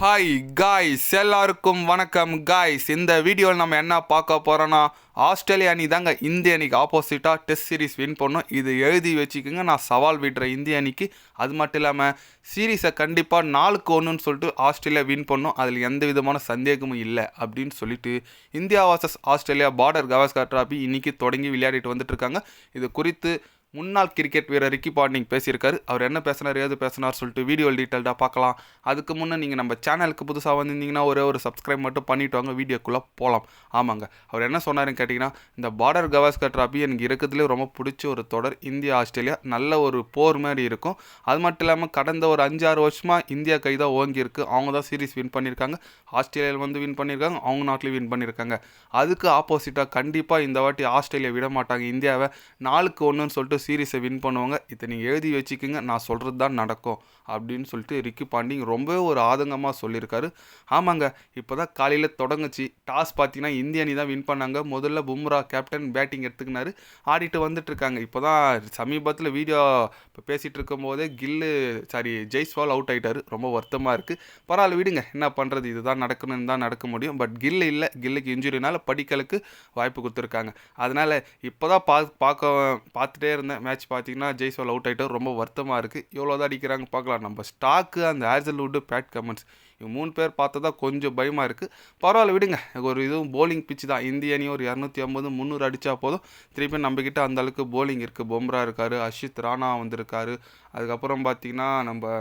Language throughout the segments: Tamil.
ஹாய் காய்ஸ் எல்லாருக்கும் வணக்கம். காய்ஸ் இந்த வீடியோவில் நம்ம என்ன பார்க்க போகிறோன்னா ஆஸ்திரேலியா அணி தாங்க இந்திய அணிக்கு ஆப்போசிட்டாக டெஸ்ட் சீரிஸ் வின் பண்ணோம். இது எழுதி வச்சுக்கோங்க நான் சவால் விடுறேன் இந்திய அணிக்கு. அது மட்டும் இல்லாமல் சீரீஸை கண்டிப்பாக நாலுக்கு ஒன்றுன்னு சொல்லிட்டு ஆஸ்திரேலியா வின் பண்ணும். அதில் எந்த விதமான சந்தேகமும் இல்லை அப்படின்னு சொல்லிட்டு India versus Australia Border Gavaskar trophy இன்றைக்கி தொடங்கி விளையாடிட்டு வந்துட்டுருக்காங்க இது குறித்து முன்னாள் கிரிக்கெட் வீரர் ரிக்கி பாண்டிங் பேசியிருக்காரு. அவர் என்ன பேசினார் ஏது பேசினார் சொல்லிட்டு வீடியோ டீட்டெயில்டாக பார்க்கலாம். அதுக்கு முன்னே நீங்கள் நம்ம சேனலுக்கு புதுசாக வந்திருந்தீங்கன்னா ஒரே ஒரு சப்ஸ்கிரைப் மட்டும் பண்ணிட்டு வாங்க வீடியோக்குள்ளே போகலாம் ஆமாங்க. அவர் என்ன சொன்னாருன்னு கேட்டிங்கன்னா இந்த பார்டர் கவாஸ்கர் ட்ராபி எனக்கு இருக்கிறதுலே ரொம்ப பிடிச்ச ஒரு தொடர் இந்தியா ஆஸ்திரேலியா. நல்ல ஒரு போர் மாதிரி இருக்கும். அது மட்டும் இல்லாமல் கடந்த ஒரு அஞ்சாறு வருஷமாக இந்தியா கை தான் ஓங்கியிருக்கு. அவங்க தான் சீரிஸ் வின் பண்ணியிருக்காங்க. ஆஸ்திரேலியாவில் வந்து வின் பண்ணியிருக்காங்க. அவங்க நாட்டிலையும் வின் பண்ணியிருக்காங்க. அதுக்கு ஆப்போசிட்டாக கண்டிப்பாக இந்த வாட்டி ஆஸ்திரேலியா விட மாட்டாங்க. இந்தியாவை நாளுக்கு ஒன்றுன்னு சொல்லிட்டு சீரீஸை வின் பண்ணுவாங்க. இதை நீங்கள் எழுதி வச்சுக்கோங்க. நான் சொல்கிறது தான் நடக்கும். அப்படின்னு சொல்லிட்டு ரிக்கி பாண்டிங் ரொம்பவே ஒரு ஆதங்கமாக சொல்லியிருக்காரு ஆமாங்க. இப்போ தான் காலையில் தொடங்குச்சு. டாஸ் பார்த்தீங்கன்னா இந்திய அணி தான் வின் பண்ணாங்க. முதல்ல பும்ரா கேப்டன் பேட்டிங் எடுத்துக்கினாரு. ஆடிட்டு வந்துட்டுருக்காங்க. இப்போ தான் சமீபத்தில் வீடியோ இப்போ பேசிகிட்டு இருக்கும்போதே கில்லு சாரி ஜெய்ஸ்வால் அவுட் ஆகிட்டார் ரொம்ப வருத்தமாக இருக்குது பரவாயில்ல விடுங்க. என்ன பண்ணுறது இதுதான் நடக்கணும்னு தான் நடக்க முடியும். பட் கில்லு இல்லை. கில்லுக்கு இன்ஜுரினால படிக்கலுக்கு வாய்ப்பு கொடுத்துருக்காங்க. அதனால் இப்போ தான் பா பார்க்க பார்த்துட்டே இருந்தேன். மேட்ச் பார்த்தீங்கன்னா ஜெய்ஸ்வால் அவுட் ஆகிட்டு ரொம்ப வருத்தமாக இருக்குது எவ்வளோ தான் அடிக்கிறாங்க பார்க்கலாம். நம்ம ஸ்டாக்கு அந்த ஹேர்சல்வுட்டு பேட் கமெண்ட்ஸ் இவங்க மூணு பேர் பார்த்ததா கொஞ்சம் பயமாக இருக்குது பரவாயில்ல விடுங்க. ஒரு இதுவும் போலிங் பிச்சு தான். இந்திய அணி ஒரு இரநூத்தி ஐம்பது முந்நூறு அடித்தா போதும். திருப்பி நம்மக்கிட்ட அந்த அளவுக்கு போலிங் இருக்குது பொம்ரா இருக்கார் அஷித் ராணா வந்திருக்காரு. அதுக்கப்புறம் பார்த்தீங்கன்னா நம்ம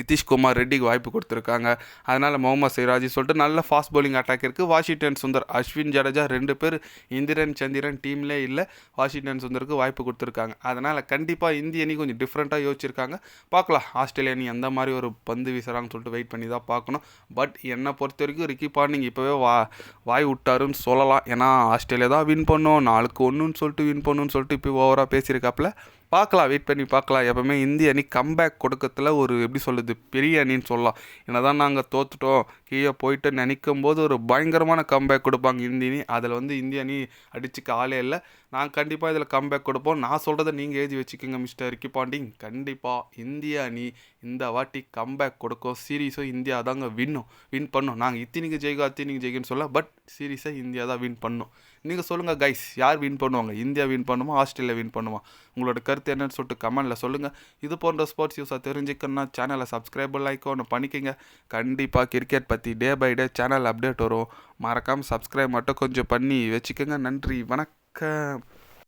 நிதிஷ்குமார் ரெட்டிக்கு வாய்ப்பு கொடுத்துருக்காங்க. அதனால் முகமது சிராஜி சொல்லிட்டு நல்ல ஃபாஸ்ட் bowling அட்டாக் இருக்குது வாஷிங்டன் சுந்தர் அஸ்வின் ஜடேஜா ரெண்டு பேர் இந்திரன் சந்திரன் டீம்லே இல்லை. வாஷிங்டன் சுந்தருக்கு வாய்ப்பு கொடுத்துருக்காங்க. அதனால் கண்டிப்பாக இந்திய அணி கொஞ்சம் டிஃப்ரெண்ட்டாக யோசிச்சிருக்காங்க. பார்க்கலாம். ஆஸ்திரேலியா அணி எந்த மாதிரி ஒரு பந்து வீசுகிறாங்கன்னு சொல்லிட்டு வெயிட் பண்ணி தான் பார்க்கணும். பட் என்னை பொறுத்த வரைக்கும் ரிக்கி பாண்டிங் இப்போவே வா வாய் விட்டாருன்னு சொல்லலாம். ஏன்னா ஆஸ்திரேலியா தான் வின் பண்ணும். நாளுக்கு ஒன்றுன்னு சொல்லிட்டு வின் பண்ணுன்னு சொல்லிட்டு இப்போ ஓவராக பேசியிருக்காப்புல. பார்க்கலாம் வெயிட் பண்ணி பார்க்கலாம். எப்பவுமே இந்திய அணி கம்பேக் கொடுக்கறதுல ஒரு எப்படி சொல்லுது பெரிய அணின்னு சொல்லலாம். என்னதான் நாங்கள் தோத்துட்டோம் கீழே போயிட்டு நினைக்கும் போது ஒரு பயங்கரமான கம்பேக் கொடுப்பாங்க இந்திய அணி. அதில் வந்து இந்திய அணி அடிச்சுக்க ஆளே இல்லை. நான் கண்டிப்பாக இதில் கம்பேக் கொடுப்போம். நான் சொல்கிறத நீங்கள் எழுதி வச்சுக்கோங்க மிஸ்டர் ரிக்கி பாண்டிங். கண்டிப்பாக இந்திய அணி இந்த வாட்டி கம்பேக் கொடுக்கும். சீரீஸும் இந்தியா தாங்க வின்னும். வின் பண்ணும். நாங்கள் இத்தினிக்கு ஜெயிக்கோ அத்தினிக்கு ஜெயிக்குன்னு சொல்ல பட் சீரீஸை இந்தியா தான் வின் பண்ணும். நீங்கள் சொல்லுங்கள் கைஸ் யார் வின் பண்ணுவாங்க? இந்தியா வின் பண்ணுமா? ஆஸ்திரேலியா வின் பண்ணுமா? உங்களோட கருத்து என்னன்னு சொல்லிட்டு கமெண்டில் சொல்லுங்கள் இது போன்ற ஸ்போர்ட்ஸ் யூஸாக தெரிஞ்சுக்கணும்னா சேனலை சப்ஸ்கிரைப் லைக் ஒன்று பண்ணிக்கோங்க. கண்டிப்பாக கிரிக்கெட் பற்றி day by day channel update வரும். மறக்காமல் சப்ஸ்கிரைப் மட்டும் கொஞ்சம் பண்ணி வச்சுக்கோங்க. நன்றி. வணக்கம்.